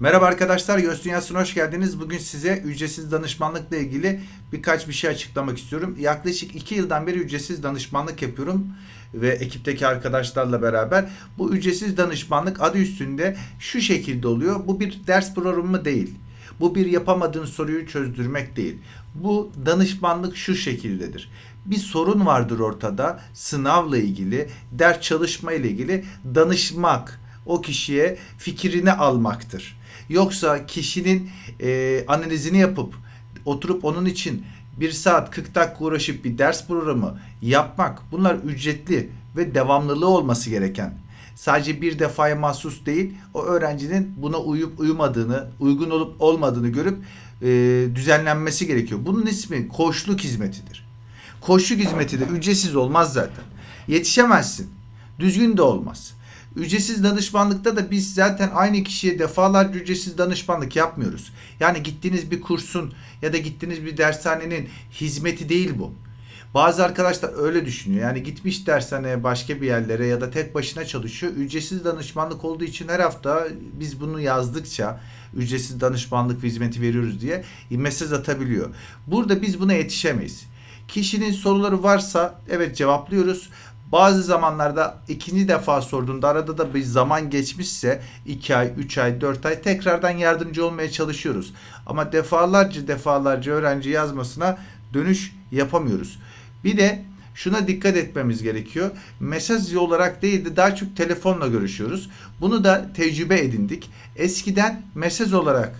Merhaba arkadaşlar, Göz Dünyası'na hoş geldiniz. Bugün size ücretsiz danışmanlıkla ilgili birkaç bir şey açıklamak istiyorum. Yaklaşık 2 yıldan beri ücretsiz danışmanlık yapıyorum ve ekipteki arkadaşlarla beraber. Bu ücretsiz danışmanlık adı üstünde şu şekilde oluyor. Bu bir ders programı değil. Bu bir yapamadığın soruyu çözdürmek değil. Bu danışmanlık şu şekildedir. Bir sorun vardır ortada, sınavla ilgili, ders çalışma ile ilgili danışmak o kişiye fikrini almaktır. Yoksa kişinin e, analizini yapıp oturup onun için bir saat 40 dakika uğraşıp bir ders programı yapmak bunlar ücretli ve devamlılığı olması gereken. Sadece bir defaya mahsus değil, o öğrencinin buna uyup uyumadığını, uygun olup olmadığını görüp e, düzenlenmesi gerekiyor. Bunun ismi koçluk hizmetidir. Koçluk hizmeti de ücretsiz olmaz zaten. Yetişemezsin. Düzgün de olmaz. Ücretsiz danışmanlıkta da biz zaten aynı kişiye defalarca ücretsiz danışmanlık yapmıyoruz. Yani gittiğiniz bir kursun ya da gittiğiniz bir dershanenin hizmeti değil bu. Bazı arkadaşlar öyle düşünüyor. Yani gitmiş dershaneye başka bir yerlere ya da tek başına çalışıyor. Ücretsiz danışmanlık olduğu için her hafta biz bunu yazdıkça ücretsiz danışmanlık hizmeti veriyoruz diye mesaj atabiliyor. Burada biz buna yetişemeyiz. Kişinin soruları varsa evet cevaplıyoruz. Bazı zamanlarda ikinci defa sorduğunda arada da bir zaman geçmişse 2 ay, 3 ay, 4 ay tekrardan yardımcı olmaya çalışıyoruz. Ama defalarca defalarca öğrenci yazmasına dönüş yapamıyoruz. Bir de şuna dikkat etmemiz gerekiyor. Mesaj olarak değil de daha çok telefonla görüşüyoruz. Bunu da tecrübe edindik. Eskiden mesaj olarak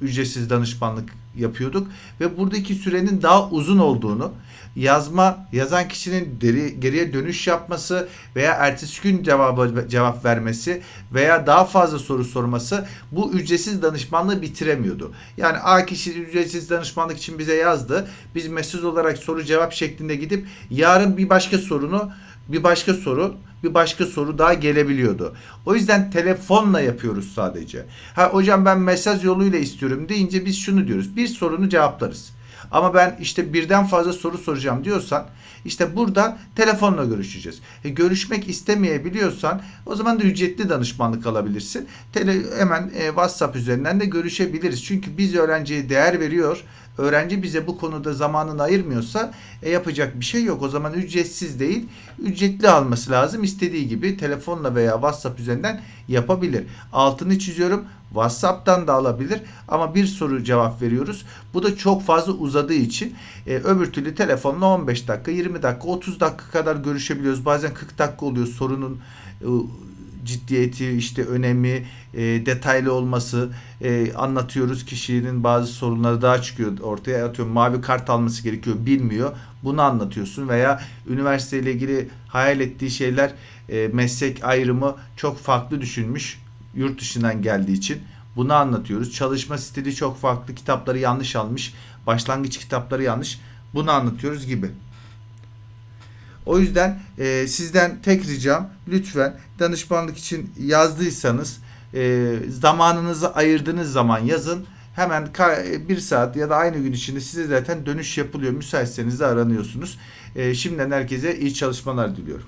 ücretsiz danışmanlık yapıyorduk ve buradaki sürenin daha uzun olduğunu, yazma yazan kişinin deri, geriye dönüş yapması veya ertesi gün cevabı cevap vermesi veya daha fazla soru sorması bu ücretsiz danışmanlığı bitiremiyordu. Yani A kişi ücretsiz danışmanlık için bize yazdı. Biz mesaj olarak soru cevap şeklinde gidip yarın bir başka sorunu bir başka soru bir başka soru daha gelebiliyordu. O yüzden telefonla yapıyoruz sadece. Ha hocam ben mesaj yoluyla istiyorum deyince biz şunu diyoruz. Bir sorunu cevaplarız. Ama ben işte birden fazla soru soracağım diyorsan işte burada telefonla görüşeceğiz. E, görüşmek istemeyebiliyorsan o zaman da ücretli danışmanlık alabilirsin. Tele, hemen e, WhatsApp üzerinden de görüşebiliriz. Çünkü biz öğrenciye değer veriyor. Öğrenci bize bu konuda zamanını ayırmıyorsa e, yapacak bir şey yok. O zaman ücretsiz değil, ücretli alması lazım. İstediği gibi telefonla veya WhatsApp üzerinden yapabilir. Altını çiziyorum. WhatsApp'tan da alabilir ama bir soru cevap veriyoruz. Bu da çok fazla uzadığı için e, öbür türlü telefonla 15 dakika, 20 dakika, 30 dakika kadar görüşebiliyoruz. Bazen 40 dakika oluyor sorunun e, ciddiyeti, işte önemi, e, detaylı olması e, anlatıyoruz. Kişinin bazı sorunları daha çıkıyor ortaya. Atıyorum mavi kart alması gerekiyor, bilmiyor. Bunu anlatıyorsun veya üniversiteyle ilgili hayal ettiği şeyler e, meslek ayrımı çok farklı düşünmüş yurt dışından geldiği için. Bunu anlatıyoruz. Çalışma stili çok farklı. Kitapları yanlış almış. Başlangıç kitapları yanlış. Bunu anlatıyoruz gibi. O yüzden e, sizden tek ricam lütfen danışmanlık için yazdıysanız e, zamanınızı ayırdığınız zaman yazın. Hemen ka- bir saat ya da aynı gün içinde size zaten dönüş yapılıyor. Müsaitseniz de aranıyorsunuz. E, şimdiden herkese iyi çalışmalar diliyorum.